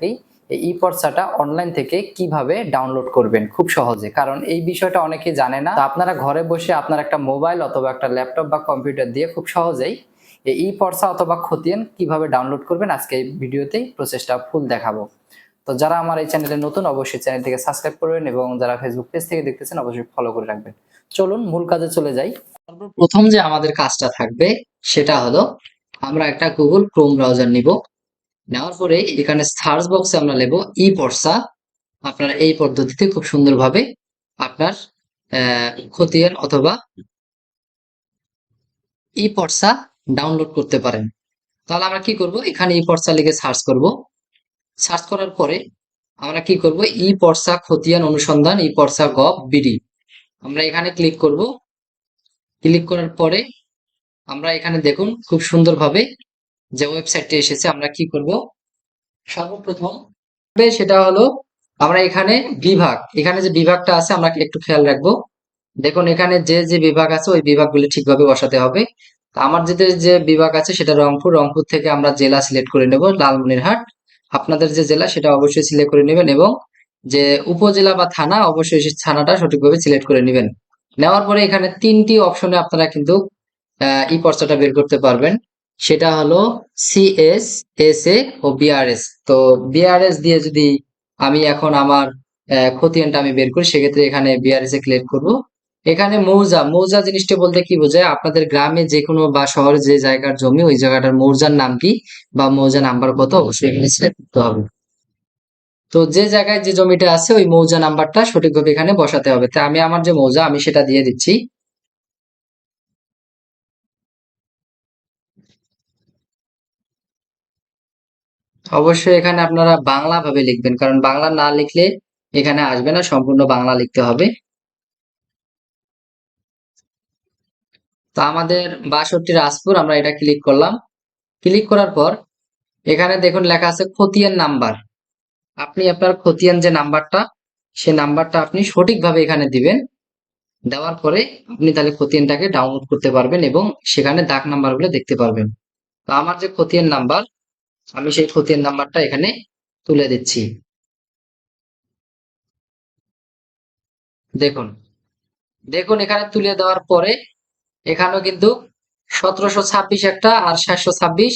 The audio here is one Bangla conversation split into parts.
থাকি এই ই পর্চাটা অনলাইন থেকে কীভাবে ডাউনলোড করবেন? খুব সহজে। কারণ এই বিষয়টা অনেকে জানে না। আপনারা ঘরে বসে আপনার একটা মোবাইল অথবা একটা ল্যাপটপ বা কম্পিউটার দিয়ে খুব সহজেই এই ই পর্চা অথবা খতিয়ান কীভাবে ডাউনলোড করবেন আজকে এই ভিডিওতেই প্রসেসটা ফুল দেখাবো। তো যারা আমার এই চ্যানেলে নতুন, অবশ্যই চ্যানেল থেকে সাবস্ক্রাইব করবেন এবং যারা ফেসবুক পেজ থেকে দেখতেছেন, অবশ্যই ফলো করে রাখবেন। চলুন মূল কাজে চলে যাই। প্রথম যে আমাদের কাজটা থাকবে, সেটা হলো আমরা একটা গুগল ক্রোম ব্রাউজার নিব। নেওয়ার পরে এখানে সার্চ বক্সে আমরা নেব ই পর্সা। আপনারা এই পদ্ধতিতে খুব সুন্দরভাবে আপনার খতিয়ান অথবা ই পর্সা ডাউনলোড করতে পারেন। তাহলে আমরা কি করব? এখানে ই পর্সা লিখে সার্চ করব। সার্চ করার পরে আমরা কি করব? ই পর্সা খতিয়ান অনুসন্ধান, ই পর্সা গভ বিডি। আমরা এখানে ক্লিক করব। ক্লিক করার পরে আমরা এখানে দেখুন খুব সুন্দরভাবে যে ওয়েবসাইটটি এসেছে, আমরা কি করব? সর্বপ্রথম সেটা হলো, আমরা এখানে বিভাগ, এখানে যে বিভাগটা আছে, আমরা একটু খেয়াল রাখব। দেখুন, এখানে যে যে বিভাগ আছে, ওই বিভাগগুলি ঠিকভাবে বসাতে হবে। আমার যেতে যে বিভাগ আছে, সেটা রংপুর। রংপুর থেকে আমরা জেলা সিলেক্ট করে নেব, লালমনিরহাট। আপনাদের যে জেলা, সেটা অবশ্যই সিলেক্ট করে নেবেন এবং যে উপজেলা বা থানা, অবশ্যই থানাটা সঠিকভাবে সিলেক্ট করে নেবেন। নেওয়ার পরে এখানে তিনটি অপশনে আপনারা কিন্তু ই পর্চাটা বের করতে পারবেন। সেটা হলো সিএস এস এ ও বিআরএস তো বিআরএস দিয়ে যদি আমি এখন আমার খতিয়ানটা আমি বের করি, সেক্ষেত্রে এখানে বিআরএস এ ক্লিক করব। এখানে মৌজা মৌজা জিনিসটা বলতে কি বোঝায়? আপনাদের গ্রামে যে কোনো বা শহরে যে জায়গার জমি, ওই জায়গাটার মৌজার নাম কি বা মৌজা নাম্বার কত? অবশ্যই এখানে সিলেক্ট করতে হবে। তো যে জায়গায় যে জমিটা আছে, ওই মৌজা নাম্বারটা সঠিকভাবে এখানে বসাতে হবে। তা আমি আমার যে মৌজা, আমি সেটা দিয়ে দিচ্ছি। অবশ্যই এখানে আপনারা বাংলা ভাবে লিখবেন, কারণ বাংলা না লিখলে এখানে আসবে না, সম্পূর্ণ বাংলা লিখতে হবে। তো আমাদের বাষট্টি রাজপুর, আমরা এটা ক্লিক করলাম। ক্লিক করার পর এখানে দেখুন লেখা আছে খতিয়ান নাম্বার। আপনি আপনার খতিয়ান যে নাম্বারটা সে নাম্বারটা আপনি সঠিকভাবে এখানে দিবেন। দেওয়ার পরে আপনি তাহলে খতিয়ানটাকে ডাউনলোড করতে পারবেন এবং সেখানে দাগ নাম্বারগুলো দেখতে পারবেন। তো আমার যে খতিয়ান নাম্বার আমি সেই খতিয়ান নাম্বারটা এখানে তুলে দিচ্ছি। দেখুন দেখুন এখানে তুলে দেওয়ার পরে এখানেও কিন্তু সতেরোশো ছাব্বিশ একটা আর সাতশো ছাব্বিশ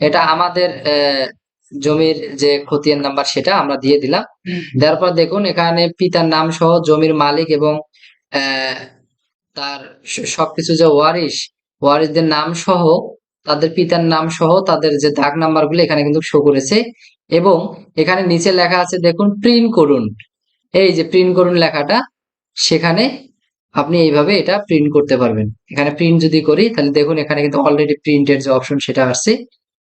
এটা আমাদের আহ, জমির যে খতিয়ান নাম্বার সেটা আমরা দিয়ে দিলাম। দেওয়ার পর দেখুন এখানে পিতার নাম সহ জমির মালিক এবং আহ, তার সবকিছু যে ওয়ারিশ ওয়ারিশদের নাম সহ তাদের পিতার নাম সহ তাদের যে দাগ নাম্বারগুলো এখানে কিন্তু শো করেছে। এবং এখানে নিচে লেখা আছে, দেখুন প্রিন্ট করুন। এই যে প্রিন্ট করুন লেখাটা, সেখানে আপনি এইভাবে এটা প্রিন্ট করতে পারবেন। এখানে প্রিন্ট যদি করি, তাহলে দেখুন, এখানে কিন্তু অলরেডি প্রিন্টের যে অপশন সেটা আসছে।